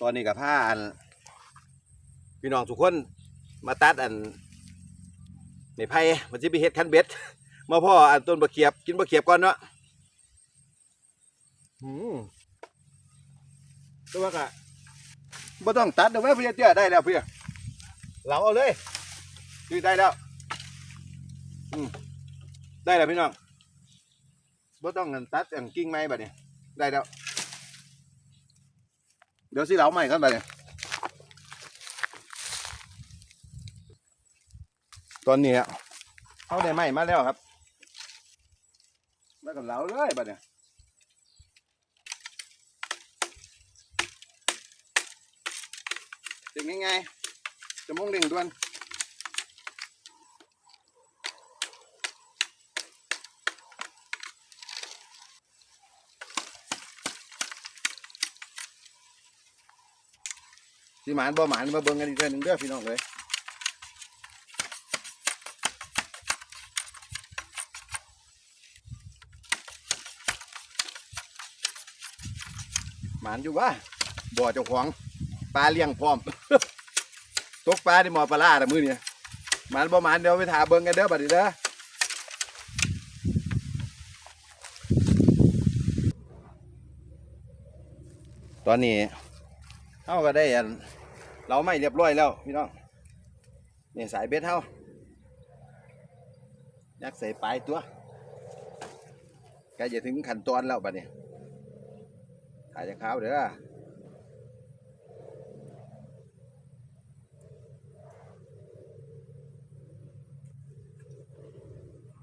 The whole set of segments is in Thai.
ตอนนี้กับผ้าอัน พี่น้องทุกคนมาตัดอันในไผ่มันจะไปเฮ็ดคันเบ็ด มาพ่ออันต้นบะเขียบ กินบะเขียบก่อนเนาะอืมตัวกะบ่ต้องตัดเดี๋ยวแม่พี่เตี้ยได้แล้วพี่เราเอาเลยนี่ได้แล้วอืมได้แล้วพี่น้องบ่ต้องเงินตัดอย่างกิ่งไม้บัดนี้ได้แล้ว เดี๋ยวสิเหลาใหม่กันบัดนี้ตอนนี้อะเขาได้ไหมมาแล้วครับแล้วก็เหลาเลยบัดเนี่ยเป็นง่ายๆจะมงเร่งด้วน สิหมานบ่หมานมาเบิ่งกันอีกเทื่อหนึงเด้อพี่น้องเลยหมานอยู่ว่าบ่อเจ้าของปลาเลี้ยงพร้อม ตกปลาที่หมอปลาล่าแต่มือเนี่ยหมานบ่หมานเดี๋ยวไปถาเบิ่งกันเด้อบัดนี้เด้อตอนนี้เฮาก็ได้อัน เราไม่เรียบร้อยแล้วพี่น้องเนี่ยสายเบ็ดเฮายักใส่ปลายตัวใกล้จะถึงขั้นตอนแล้วบัดนี้ถ่ายจากเขาเด้อ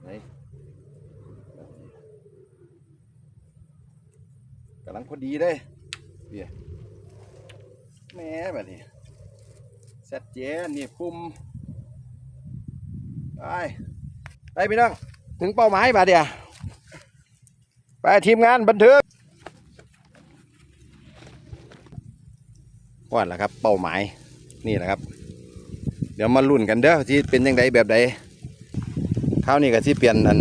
ไหนกำลังพอดีเลยเบียแม่แบบนี้ เสร็จเจนนี่ปุ่มไปไปพี่น้องถึงเป้าหมายบาเดียวไปทีมงานบันทึกว่าแหละครับเป้าหมายนี่แหละครับ เดี๋ยวมาลุ้นกันเด้อที่เป็นยังไงแบบใดคราวนี้ก็ที่เปลี่ยนอัน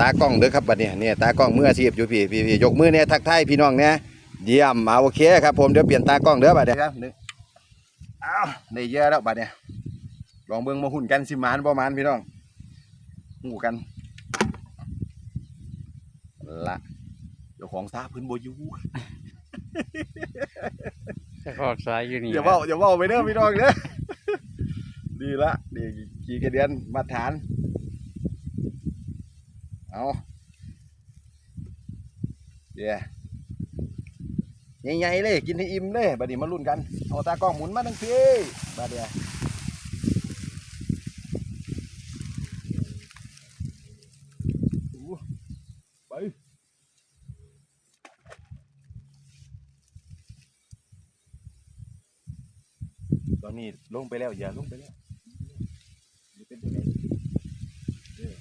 ตากล้องเด้อครับบัดเนี้เนี่ยตากล้องมืออาชีพอยู่พี่พี่พี่ยกมือเนี่ยทักทายพี่น้องเนี่ยเยี่ยมมาโอเคครับผมเดี๋ยวเปลี่ยนตากล้องเด้อบัดเนี้ครับหนึ่ง อ้าวได้เยอะแล้วบัดเนี่ยลองเบิ่งมาหุ่นกันสิหมานประมาณพี่น้องหูกันละเจ้าของซาพื้นโบอยูจะขอดสายอยู่นี่อย่าเว่าอย่าเว่าไปเด้อพี่น้องเด้อดีละดีกี่กระเดือนมาตรฐาน เอาเดี๋ยว ใหญ่ๆเลยกินให้อิ่มเลยบัดนี้มาลุ้นกันเอาตากล้องหมุนมาทั้งทีบัดเดียวไปตอนนี้ลงไปแล้วอย่าลงไปแล้วนี่เป็นยังไงเออ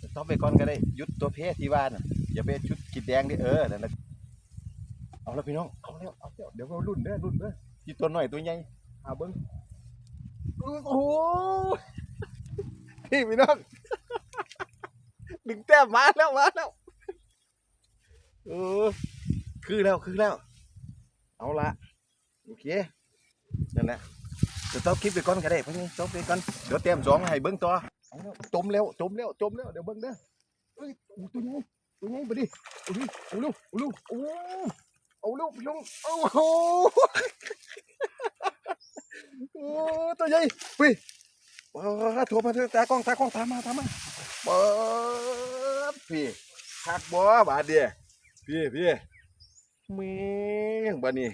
ส ต็อปไปก่อนก็ได้ยุดตัวเพศที่ว่าน่ะอย่าไปชุดกิดแดงดิเออนั่นแหละเอาแล้วพี่น้องเอาแล้วเอาแล้วเดี๋ยวเรารุ่นเด้อรุ่นเด้อที่ตัวหน่อยตัวใหญ่เอาเบิ้งโอ้โหพี่พี่น้องดึงแต้มมาแล้วมาแล้วเออคือแล้วคือแล้ว เอาละโอเคนั่นแหละจะต้องคลิปไปก่อนก็ได้พิ่นี้จบไปก่อนเดี๋ยวเตรียมสองให้เบิ้งต่อเอาแล้ว จมแล้วจมแล้วจมแล้วเดี๋ยวเบิ้งเด้อเอ้ยโอ้ตัวใหญ่ตัวใหญ่ไปดิเอาดิเอาลูกเอาลูกโอ้เอาลูกพี่น้องเอาโหโอ้ตัวใหญ่ไปว้าโทรมาเถอะตากล้องตากล้องตามมาตามมาเปิดพี่คักบ่บาดเดียพี่พี่เมียงบ้านี่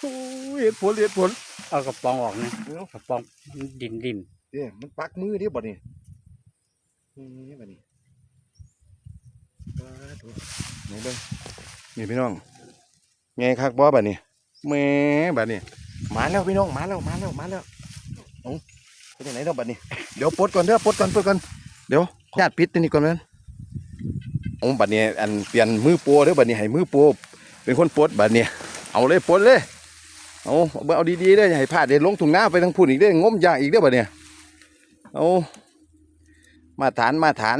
โอ้เหตุผลเหตุผล เอากระป๋องออกนะเอ้ากระป๋องมันดินดินเดี๋ยมันปักมือเดิบ้านี่นี่บ้านี่บ้าดูนี่เบิ้งนี่พี่น้องไงคักบ่บ้านี่แม่บ้านี่มาแล้วพี่น้องมาแล้วมาแล้วมาแล้วเอ้าไปที่ไหนแล้วบ้านี่เดี๋ยวปลดก่อนเด้อปลดก่อนปลดก่อนเดี๋ยวญาติปิดตัวนี้ก่อนแม่นโอ้บัดนี้อันเปลี่ยนมือโปรเด้อบัดนี้ให้มือโปรเป็นคนปลดบัดนี้เอาเลยปลดเลย เอาเบอเอาดีๆได้ใหญ่พลาดเด็ดลงถุงหน้าไปทางพุ่นอีกได้งมยางอีกได้บ่เนี่ยเอามาฐานมาฐาน